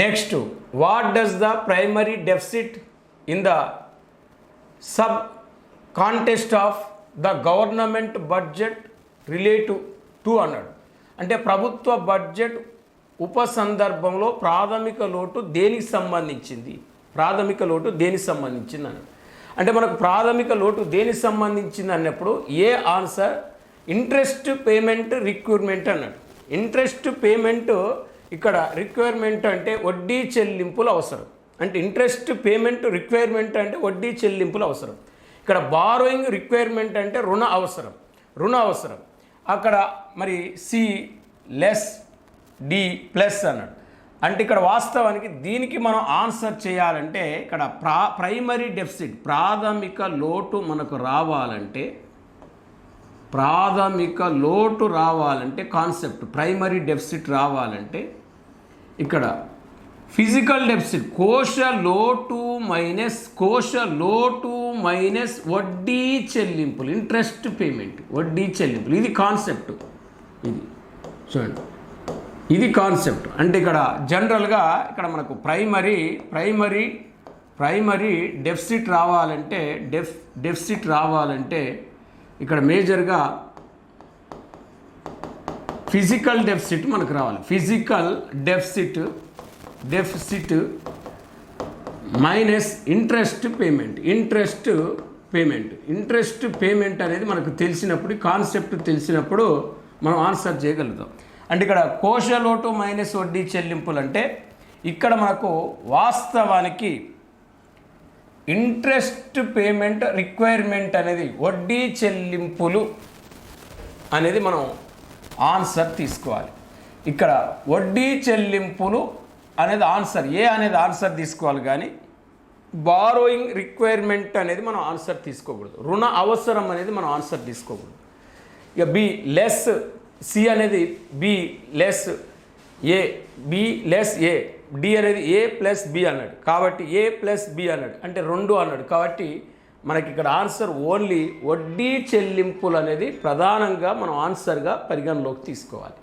Next what does the primary deficit in the sub context of the government budget relative to అన్నాడు అంటే ప్రభుత్వ budget ఉప సందర్భంలో ప్రాథమిక లోటు దేనికి సంబంధించింది? ప్రాథమిక లోటు దేనికి సంబంధించింది అన్నాడు అంటే మనకు ప్రాథమిక లోటు దేనికి సంబంధించింది అన్నప్పుడు ఏ ఆన్సర్? ఇంట్రెస్ట్ పేమెంట్ రిక్రూట్మెంట్ అన్నాడు ఇంట్రెస్ట్ పేమెంట్ ఇక్కడ రిక్వైర్మెంట్ అంటే వడ్డీ చెల్లింపులు అవసరం. అంటే ఇంట్రెస్ట్ పేమెంట్ రిక్వైర్మెంట్ అంటే వడ్డీ చెల్లింపులు అవసరం. ఇక్కడ బారోయింగ్ రిక్వైర్మెంట్ అంటే రుణ అవసరం. రుణ అవసరం. అక్కడ మరి సి లెస్ డి ప్లస్ అన్నాడు. అంటే ఇక్కడ వాస్తవానికి దీనికి మనం ఆన్సర్ చేయాలంటే ఇక్కడ ప్రా ప్రైమరీ డెఫిసిట్ ప్రాథమిక లోటు మనకు రావాలంటే ప్రాథమిక లోటు రావాలంటే కాన్సెప్ట్ ప్రైమరీ డెఫిసిట్ రావాలంటే ఇక్కడ. ఫిజికల్ డెఫిసిట్ కోశ లోటు మైనస్ కోశ లోటు మైనస్ వడ్డీ చెల్లింపులు. ఇంట్రెస్ట్ పేమెంట్ వడ్డీ చెల్లింపులు. ఇది కాన్సెప్ట్ ఇది. చూడండి. ఇది కాన్సెప్ట్ అంటే ఇక్కడ జనరల్గా ఇక్కడ మనకు ప్రైమరీ ప్రైమరీ ప్రైమరీ డెఫిసిట్ రావాలంటే డెఫ్ డెఫిసిట్ రావాలంటే ఇక్కడ మేజర్గా ఫిజికల్ డెఫిసిట్ మనకు రావాలి. Physical deficit deficit minus interest payment. Interest payment. Interest payment అనేది మనకు తెలిసినప్పుడు కాన్సెప్ట్ తెలిసినప్పుడు మనం ఆన్సర్ చేయగలుగుతాం. అంటే ఇక్కడ కోశలోటు మైనస్ వడ్డీ చెల్లింపులు అంటే ఇక్కడ మనకు వాస్తవానికి ఇంట్రెస్ట్ పేమెంట్ రిక్వైర్మెంట్ అనేది వడ్డీ చెల్లింపులు అనేది మనం ఆన్సర్ తీసుకోవాలి. ఇక్కడ వడ్డీ చెల్లింపులు అనేది ఆన్సర్ ఏ అనేది ఆన్సర్ తీసుకోవాలి కానీ బారోయింగ్ రిక్వైర్మెంట్ అనేది మనం ఆన్సర్ తీసుకోకూడదు. రుణ అవసరం అనేది మనం ఆన్సర్ తీసుకోకూడదు. ఇక బి లెస్ సి అనేది B less A B less A D అనేది ఏ ప్లస్ బి అన్నాడు. కాబట్టి ఏ ప్లస్ బి అన్నాడు? అంటే రెండు అన్నాడు. కాబట్టి మనకి ఇక్కడ ఆన్సర్ ఓన్లీ వడ్డీ చెల్లింపులు అనేది ప్రధానంగా మనం ఆన్సర్గా పరిగణలోకి తీసుకోవాలి.